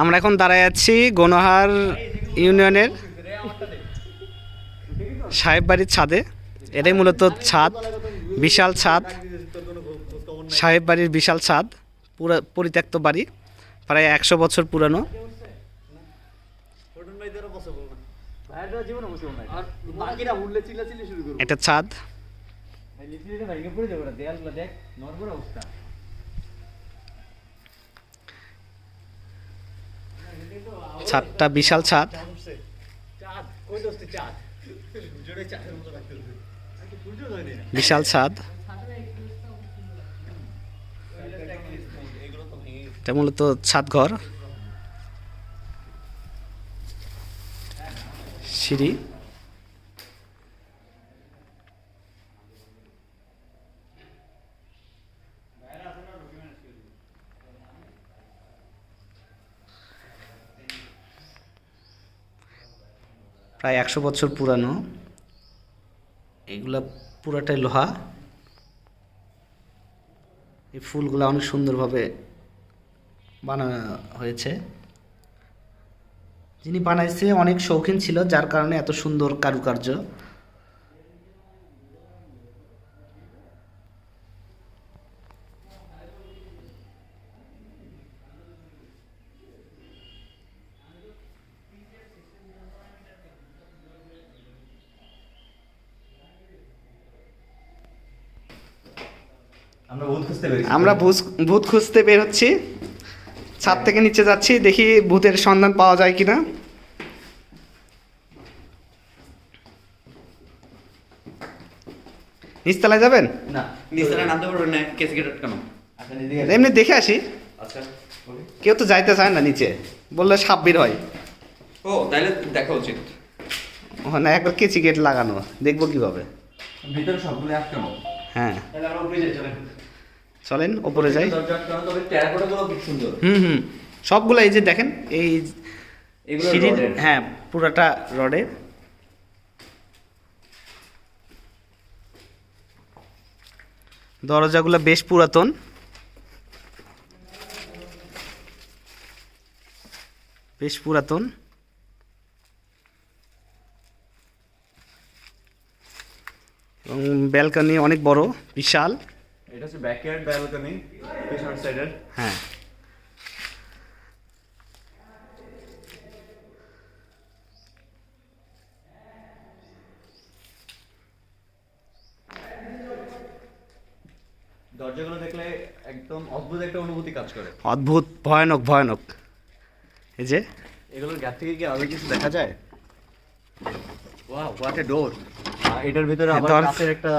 আমরা এখন দাঁড়ায় আছি গণহার ইউনিয়নের সাহেব বাড়ির ছাদে। এটাই মূলত ছাদ, বিশাল ছাদ। সাহেব বাড়ির বিশাল ছাদ, পুরা পরিত্যক্ত বাড়ি, প্রায় একশো বছর পুরানো। এটা ছাদ। সূর্য বিশাল ছাদ। বিশাল ছাদ। মূলত ছাদ ঘর। সিঁড়ি। প্রায় একশো বছর পুরানো। এগুলা পুরাটাই লোহা। এই ফুলগুলো অনেক সুন্দরভাবে বানানো হয়েছে। যিনি বানাইছে অনেক শৌখিন ছিল, যার কারণে এত সুন্দর কারুকার্য। আমরা ভূত খুঁজতে ভূত ভূত খুঁজতে বের হচ্ছি। ছাদ থেকে নিচে যাচ্ছি দেখি ভূতের সন্ধান পাওয়া যায় কিনা। নিচতলায় যাবেন? না। নিস্তারা নামতে পারবেন না কেস গেট আটকানো আচ্ছা এমনি দেখে আসি। আচ্ছা কেউ তো যাইতে চায় না নিচে। বললে সাপ বের হয়। ও তাইলে দেখা উচিত। ওখানে একবার কেচি গেট লাগানো দেখব কীভাবে। ভিতরে সবগুলো আটকানো। হ্যাঁ। তাহলে আমরা উপরে যাই চলেন। চলেন ওপরে যাই। হুম হুম সবগুলো এই যে দেখেন এই সিঁড়ির হ্যাঁ পুরাটা রডের। দরজাগুলো বেশ পুরাতন। বেশ পুরাতন। এবং ব্যালকনি অনেক বড় বিশাল। এটা হচ্ছে ব্যাকয়ার্ড ব্যালকনি পেছনের সাইডের হ্যাঁ। দরজাগুলো দেখলে একদম অদ্ভুত একটা অনুভূতি কাজ করে। অদ্ভুত ভয়ানক ভয়ানক। এই যে? এগুলোর গ্যাপ থেকে কি আরও কিছু দেখা যায়? ওয়াও হোয়াট এ ডোর এটার ভিতরে আবার দর- কাঁচের একটা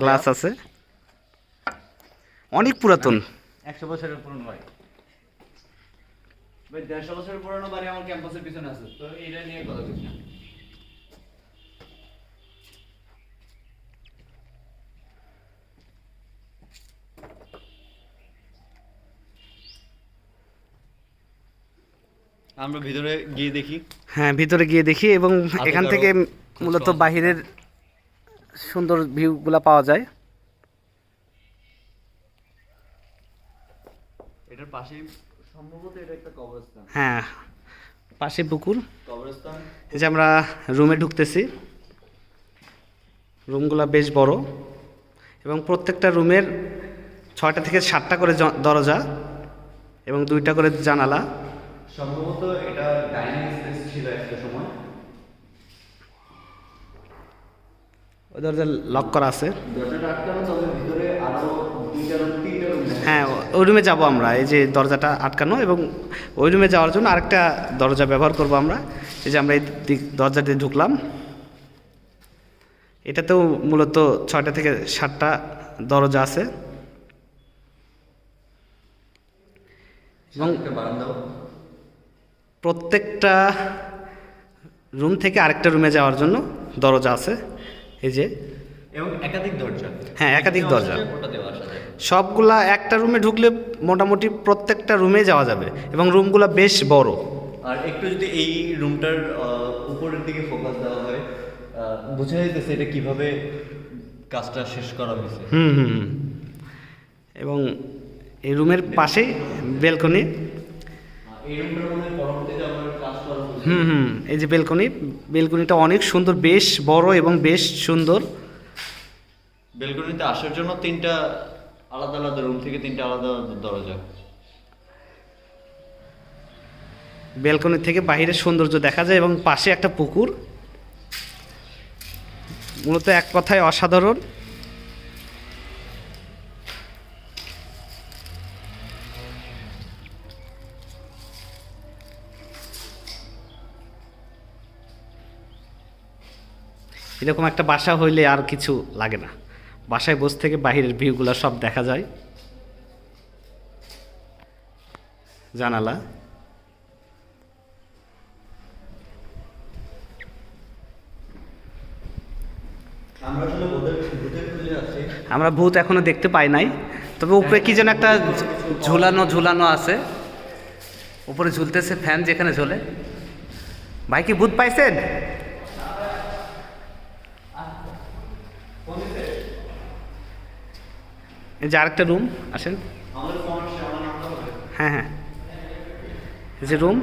গ্লাস আছে। অনেক পুরাতন। একশো বছরের পুরনো বাড়ি। ভাই দেড়শো বছরের পুরনো বাড়ি আমার ক্যাম্পাসের পিছনে আছে তো এটা নিয়ে কথা বলছি আমরা ভিতরে গিয়ে দেখি। হ্যাঁ ভিতরে গিয়ে দেখি এবং এখান থেকে মূলত বাহিরের সুন্দর ভিউগুলা পাওয়া যায়। এটার পাশেই সম্ভবত এটা একটা কবরস্থান। হ্যাঁ পাশে পুকুর। কবরস্থান। এই যে আমরা রুমে ঢুকতেছি। রুমগুলা বেশ বড় এবং প্রত্যেকটা রুমের ছয়টা থেকে সাতটা করে দরজা এবং দুইটা করে জানালা। সম্ভবত এটা ডাইনিং স্পেস ছিল একটা সময়। ওই দরজা লক করা আছে। দরজাটা আটকানো তবে ভিতরে আরও দুইটা রুম তিনটা রুম হ্যাঁ ওই রুমে যাব আমরা। এই যে দরজাটা আটকানো এবং ওই রুমে যাওয়ার জন্য আরেকটা দরজা ব্যবহার করব আমরা। এই যে আমরা এই দিক দরজা দিয়ে ঢুকলাম। এটাতেও মূলত ছয়টা থেকে সাতটা দরজা আছে। এবং প্রত্যেকটা রুম থেকে আরেকটা রুমে যাওয়ার জন্য দরজা আছে। এই যে এবং একাধিক দরজা। হ্যাঁ, একাধিক দরজা। সবগুলা একটা রুমে ঢুকলে মোটামুটি প্রত্যেকটা রুমে যাওয়া যাবে এবং রুমগুলা বেশ বড়। আর একটু যদি এই রুমটার উপরের দিকে ফোকাস দেওয়া হয় বোঝা যাইতেছে এটা কীভাবে কাজটা শেষ করা হয়েছে। হুম হুম। এবং এই রুমের পাশেই বেলকনি হুম হুম এই যে বেলকনি বেলকনিটা অনেক সুন্দর বেশ বড় এবং বেশ সুন্দর। বেলকনিতে আসার জন্য তিনটা আলাদা আলাদা রুম থেকে তিনটা আলাদা আলাদা দরজা। বেলকনি থেকে বাইরের সৌন্দর্য দেখা যায় এবং পাশে একটা পুকুর। মূলত এক কথায় অসাধারণ। এরকম একটা বাসা হইলে আর কিছু লাগে না। বাসায় বসে থেকে বাহিরের ভিউগুলো সব দেখা যায়। জানালা। আমরা ভূত এখনও দেখতে পাই নাই। তবে উপরে কি যেন একটা ঝুলানো ঝুলানো আছে। উপরে ঝুলতেছে ফ্যান যেখানে ঝোলে। ভাই কি ভূত পাইছেন? যে আরেকটা রুম আসেন। হ্যাঁ হ্যাঁ। যে রুম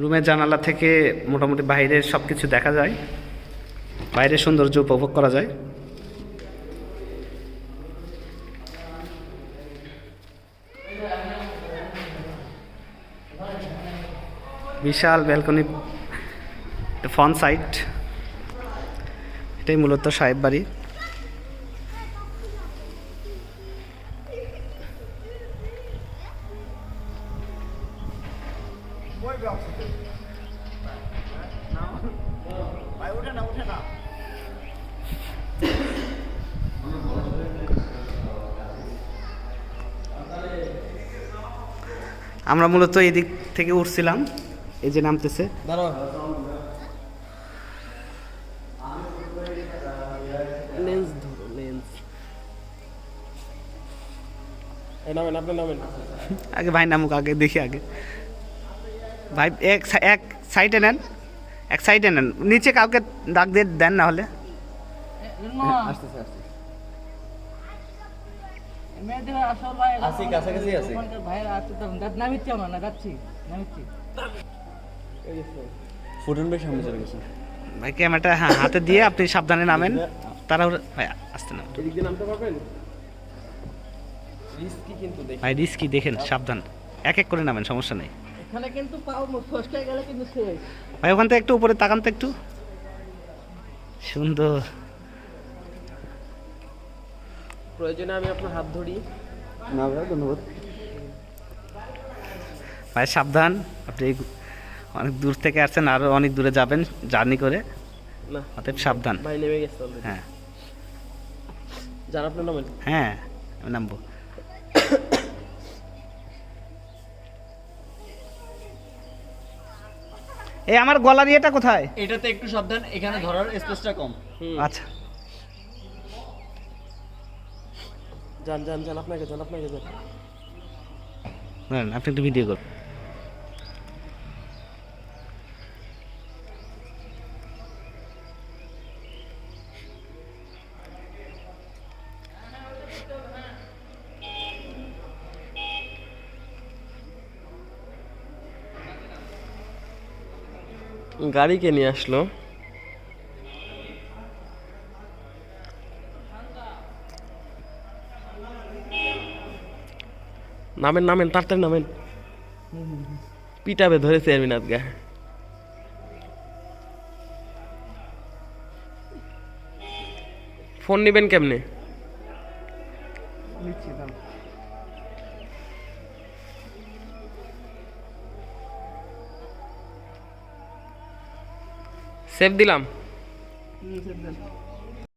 রুমের জানালা থেকে মোটামুটি বাইরের সব কিছু দেখা যায়। বাইরের সৌন্দর্য উপভোগ করা যায়। বিশাল ব্যালকনি ফন সাইট এটাই মূলত সাহেব বাড়ি। আমরা মূলত এদিক থেকে উঠছিলাম এই যে নামতেছে। নামেন আপনি নামেন। আগে ভাই নামুক আগে দেখি আগে। ভাই এক এক সাইডে নেন এক সাইডে নেন। নিচে কাউকে ডাক দিয়ে দেন না হলে। ভাই ক্যামেরাটা হ্যাঁ হাতে দিয়ে আপনি সাবধানে নামেন। তারা ভাই আসতে না। নামতে পারবেন? রিস্কি কিন্তু দেখি ভাই রিস্কি দেখেন সাবধান। এক এক করে নামেন সমস্যা নেই। এখানে কিন্তু পাও ফসকে গেলে কিন্তু শেষ। ভাই ওখান থেকে একটু উপরে তাকান তো একটু। সুন্দর। প্রয়োজনে আমি আপনার হাত ধরি। না ভাই ধন্যবাদ। ভাই সাবধান। আপনি অনেক দূর থেকে আসছেন আরও অনেক দূরে যাবেন জার্নি করে। না। অতএব সাবধান। ভাই নেমে গেছে হ্যাঁ। যান আপনার নামেন। হ্যাঁ আমি নামবো। এই আমার গলার ইয়েটা কোথায়? এটাতে একটু সাবধান এখানে ধরার স্পেসটা কম। হুম। আচ্ছা। যান যান যান আপনাকে যান আপনাকে যান না আপনি একটু ভিডিও করুন। গাড়ি কে নিয়ে আসলো। নামেন নামেন, তাড়াতাড়ি নামেন। পিটাবে ধরেছে আমি আজকে ফোন নেবেন কেমনে? সেভ দিলাম